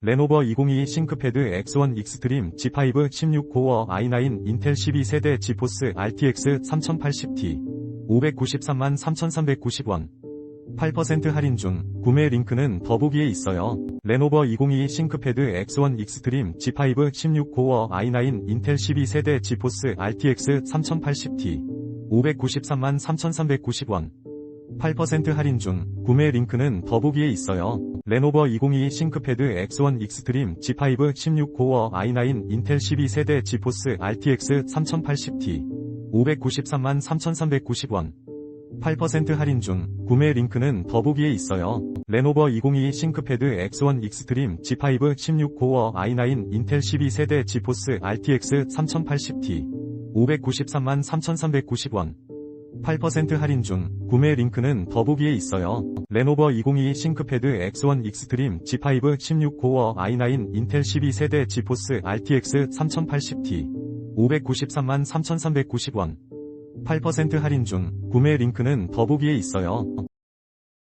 레노버 2022 싱크패드 X1 익스트림 G5 16코어 i9 인텔 12세대 지포스 RTX 3080Ti 593만 3390원 8% 할인 중 구매 링크는 더보기에 있어요. 레노버 2022 싱크패드 X1 익스트림 G5 16코어 i9 인텔 12세대 지포스 RTX 3080Ti 593만 3390원 8% 할인 중 구매 링크는 더보기에 있어요. 레노버 2022 싱크패드 X1 익스트림 G5 16코어 i9 인텔 12세대 지포스 RTX 3080Ti 593만 3390원 8% 할인 중 구매 링크는 더보기에 있어요. 레노버 2022 싱크패드 X1 익스트림 G5 16코어 i9 인텔 12세대 지포스 RTX 3080Ti 593만 3390원 8% 할인 중 구매 링크는 더보기에 있어요. 레노버 2022 싱크패드 X1 익스트림 G5 16코어 i9 인텔 12세대 지포스 RTX 3080Ti 593만 3390원 8% 할인 중 구매 링크는 더보기에 있어요.